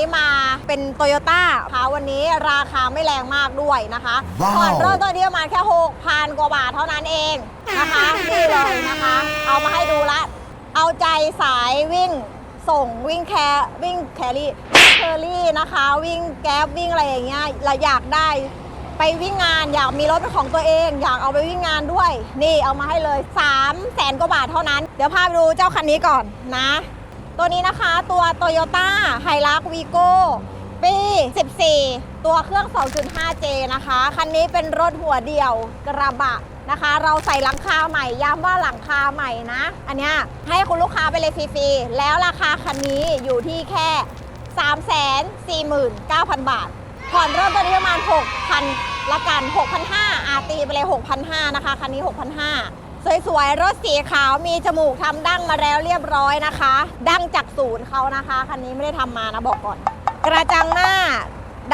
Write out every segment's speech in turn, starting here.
นี้มาเป็นโตโยต้าค่ะวันนี้ราคาไม่แรงมากด้วยนะคะว้าวผ่อนเริ่มต้นที่ประมาณแค่ 6,000 กว่าบาทเท่านั้นเองนะคะนี่เลยนะคะ เอามาให้ดูละ เอาใจสายวิ่งส่งวิ่งแคร์วิ่งแครี่เคอรี่นะคะ วิ่งแก๊บวิ่งอะไรอย่างเงี้ยเราอยากได้ ไปวิ่งงานอยากมีรถเป็นของตัวเอง อยากเอาไปวิ่งงานด้วย นี่เอามาให้เลย3 0 0แสนกว่าบาทเท่านั้น เดี๋ยวพาไปดูเจ้าคันนี้ก่อนนะ ตัวนี้นะคะตัว Toyota h i l u x v i g o ปี 14 ตัวเครื่อง 2.5J นะคะ คันนี้เป็นรถหัวเดี่ยวกระบะนะคะ เราใส่หลังคาใหม่ ย้ำว่าหลังคาใหม่นะ อันเนี้ยให้คุณลูกค้าไปเลยฟรีๆ แล้วราคาคันนี้อยู่ที่แค่ 349,000 บาท ผ่อนเริ่มต้นที่ประมาณ 6,000 ละกัน 6,500อาตีไปเลย 6,500 นะคะ คันนี้ 6,500 สวยๆ รถสีขาวมีจมูกทำดั้งมาแล้วเรียบร้อยนะคะ ดั้งจากศูนย์เขานะคะ คันนี้ไม่ได้ทำมานะบอกก่อน กระจังหน้า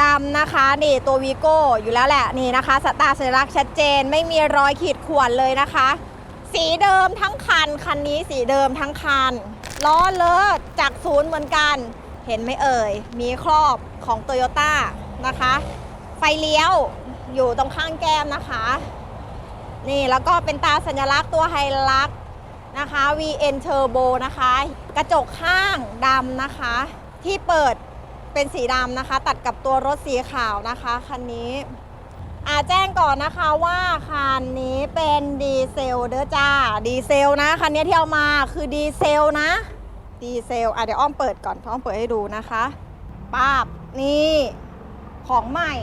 ดำนะคะ นี่ตัววีโก้อยู่แล้วแหละนี่นะคะ สตาร์สัญลักษณ์ชัดเจนไม่มีรอยขีดข่วนเลยนะคะ สีเดิมทั้งคัน คันนี้สีเดิมทั้งคันล้อเลิศจากศูนย์เหมือนกัน เห็นไหมเอ่ย มีครอบของโตโยต้านะคะ ไฟเลี้ยวอยู่ตรงข้างแก้มนะคะ นี่แล้วก็เป็นตาสัญลักษณ์ตัวไฮลักนะคะ VN Turbo นะคะ กระจกข้างดำนะคะ ที่เปิดเป็นสีดำนะคะ ตัดกับตัวรถสีขาวนะคะคันนี้อาแจ้งก่อนนะคะว่าคันนี้เป็นดีเซลเด้อจ้าดีเซลนะคันนี้ที่เอามาคือดีเซลนะดีเซลอะเดี๋ยวอ้อมเปิดก่อนอ้อมเปิดให้ดูนะคะป้าบนี่ของใหม่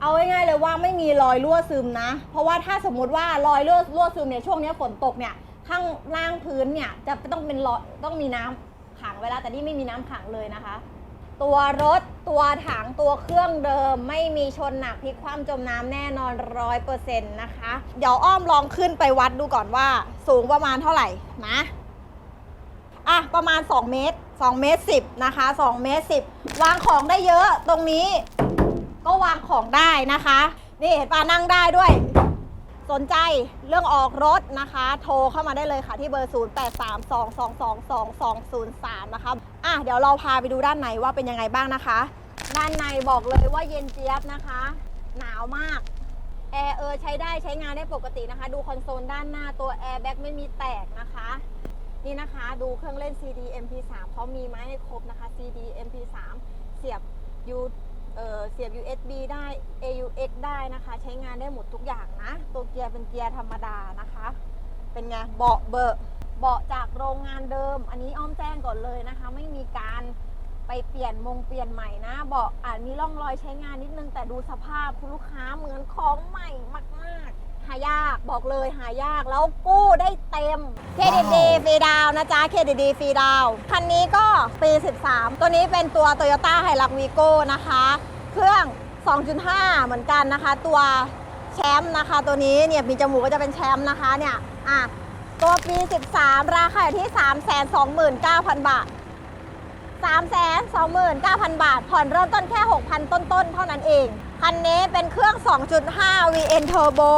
เอาง่ายๆเลยว่าไม่มีรอยรั่วซึมนะ เพราะว่าถ้าสมมุติว่ารอยรั่วรั่วซึมเนี่ยช่วงนี้ฝนตกเนี่ยข้างล่างพื้นเนี่ยจะต้องเป็นรอยต้องมีน้ำขังไว้แล้วแต่นี่ไม่มีน้ำขังเลยนะคะ ตัวรถตัวถังตัวเครื่องเดิม ไม่มีชนหนักพลิกคว่ำจมน้ำแน่นอนร้อยเปอร์เซ็นต์นะคะ เดี๋ยวอ้อมลองขึ้นไปวัดดูก่อนว่า สูงประมาณเท่าไหร่นะอะประมาณ 2 เมตร2เมตร10นะคะ2เมตร10 วางของได้เยอะตรงนี้ ก็วางของได้นะคะ นี่เห็นปานั่งได้ด้วย สนใจเรื่องออกรถนะคะ โทรเข้ามาได้เลยค่ะที่เบอร์ 0832222203 นะคะอะเดี๋ยวเราพาไปดูด้านในว่าเป็นยังไงบ้างนะคะ ด้านในบอกเลยว่าเย็นเจี๊ยบนะคะ หนาวมากแอร์เออใช้ได้ใช้งานได้ปกตินะคะ ดูคอนโซลด้านหน้าตัวแอร์แบ็กไม่มีแตกนะคะ นี่นะคะดูเครื่องเล่น CD MP3 เขามีไหมาให้ครบนะคะ CD MP3 เสียบ U เเสียบ USB ได้ AUX ได้นะคะ ใช้งานได้หมดทุกอย่างนะ ตัวเกียร์เป็นเกียร์ธรรมดานะคะ เป็นไงเบาะเบอะเบาะจากโรงงานเดิม อันนี้อ้อมแจ้งก่อนเลยนะคะ ไม่มีการไปเปลี่ยนมงเปลี่ยนใหม่นะเบาะอาจมีร่องรอยใช้งานนิดนึงแต่ดูสภาพคุณลูกค้าเหมือนของใหม่มาก ๆ หายากบอกเลยหายากแล้วกู้ได้เต็มเครดิตดีฟรีดาวน์นะจ๊ะเครดิตดีฟรีดาวน์คันนี้ก็ปี 13 ตัวนี้เป็นตัว Toyota h i l u x v i g o นะคะ เครื่อง 2.5 เหมือนกันนะคะ ตัวแชมป์นะคะ ตัวนี้เนี่ยมีจมูกก็จะเป็นแชมป์นะคะเนี่ยอะตัวปี 13 ราคาอยู่ที่ 329,000 บาท 329,000 บาท ผ่อนเริ่มต้นแค่ 6,000 ต้นๆ เท่านั้นเอง คันนี้เป็นเครื่อง 2.5 VN Turbo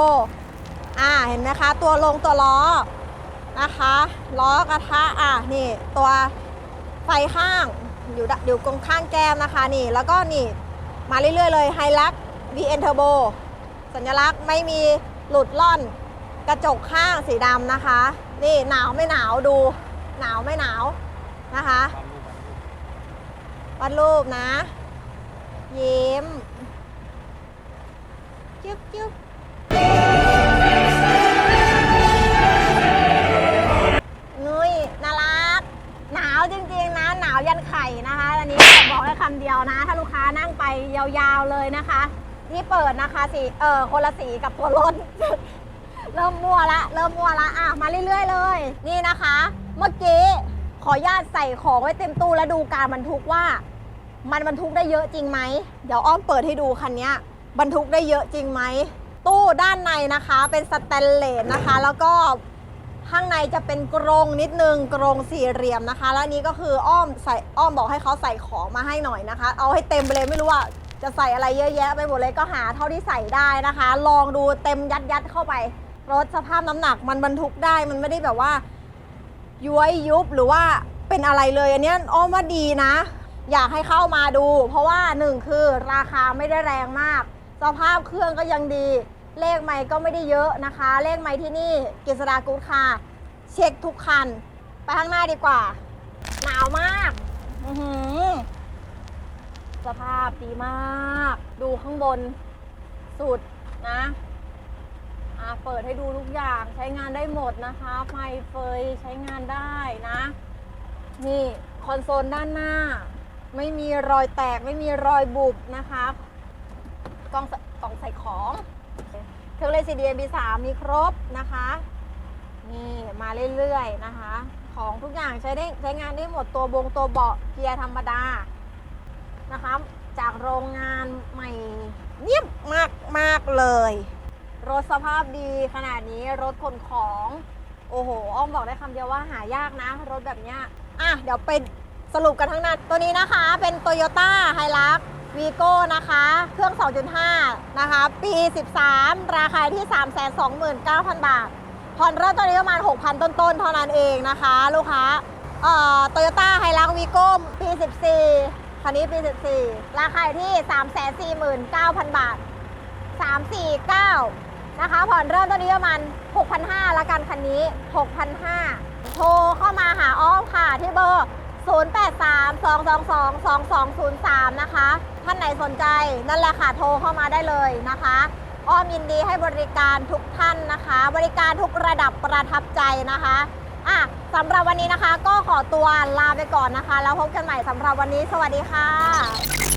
อ่าเห็นไหมคะ ตัวลงตัวล้อนะคะล้อกระทะอะนี่ตัวไฟข้างอยู่ดอยู่ตรงข้างแก้มนะคะนี่แล้วก็นี่มาเรื่อยๆเลยไฮลัก VN Turbo สัญลักษณ์ไม่มีหลุดล่อน กระจกข้างสีดำนะคะ นี่หนาวไม่หนาวดู หนาวไม่หนาวนะคะวาดรูปนะ ยิ้มจุ๊บจุ๊บ สีเออคนละสีกับตัวรถ เริ่มมั่วละเริ่มมั่วละอะมาเรื่อยๆเลย นี่นะคะ เมื่อกี้ขออนุญาตใส่ของไว้เต็มตู้แล้วดูการบรรทุกว่า มันบรรทุกได้เยอะจริงไหมเดี๋ยวอ้อมเปิดให้ดูคันนี้บรรทุกได้เยอะจริงไหมตู้ด้านในนะคะเป็นสแตนเลสนะคะ แล้วก็ข้างในจะเป็นกรงนิดนึงกรงสี่เหลี่ยมนะคะ แล้วนี้ก็คืออ้อมใส่อ้อมบอกให้เขาใส่ของมาให้หน่อยนะคะ เอาให้เต็มไปเลยไม่รู้ว่า จะใส่อะไรเยอะแยะไปหมดเลยก็หาเท่าที่ใส่ได้นะคะ ลองดูเต็มยัดยัดเข้าไป รถสภาพน้ำหนักมันบรรทุกได้มันไม่ได้แบบว่า ย้วยยุบหรือว่าเป็นอะไรเลยอันเนี้ยอ้อมว่าดีนะ อยากให้เข้ามาดู เพราะว่าหนึ่งคือราคาไม่ได้แรงมาก สภาพเครื่องก็ยังดี เลขไม่ก็ไม่ได้เยอะนะคะ เลขไม่ที่นี่กิษดากูดคาเช็คทุกคัน ไปข้างหน้าดีกว่า หนาวมาก อื้อหือสภาพ ดีมาก ดูข้างบนสุดนะอะเปิดให้ดูทุกอย่างใช้งานได้หมดนะคะไฟเฟยใช้งานได้นะ นี่คอนโซลด้านหน้า ไม่มีรอยแตกไม่มีรอยบุบนะคะกล่องใส่กล่องใส่ของเครื่องเล่น CD MP3 มีครบนะคะนี่มาเรื่อยๆนะคะ ของทุกอย่างใช้ได้ใช้งานได้หมดตัวบงตัวเบาะเกียร์ธรรมดานะคะ จากโรงงานใหม่เนียบมากมากเลย รถสภาพดีขนาดนี้รถขนของ โอ้โห อ้อมบอกได้คำเดียวว่าหายากนะ รถแบบเนี้ยอะเดี๋ยวไปสรุปกันทั้งนั้น ตัวนี้นะคะเป็น Toyota h i l u x v i g o นะคะ เครื่อง 2.5 นะคะ ปี 13 ราคาที่ 329,000 บาท ผ่อนเริ่มต้นที่ประมาณ 6,000 ต้นๆ เท่านั้นเองนะคะ ลูกค้า เอ่อ Toyota h i l u x v i g o ปี 14 คันนี้ปี 14 ราคาอยู่ที่ 349,000 บาท 349 นะคะ ผ่อนเริ่มต้นที่ประมาณ 6,500ละกันคันนี้ 6,500 โทรเข้ามาหาอ้อมค่ะที่เบอร์ 0832222203 นะคะ ท่านไหนสนใจนั่นแหละค่ะ โทรเข้ามาได้เลยนะคะอ้อมยินดีให้บริการทุกท่านนะคะ บริการทุกระดับประทับใจนะคะ อะสำหรับวันนี้นะคะ ก็ขอตัวลาไปก่อนนะคะ แล้วพบกันใหม่สำหรับวันนี้ สวัสดีค่ะ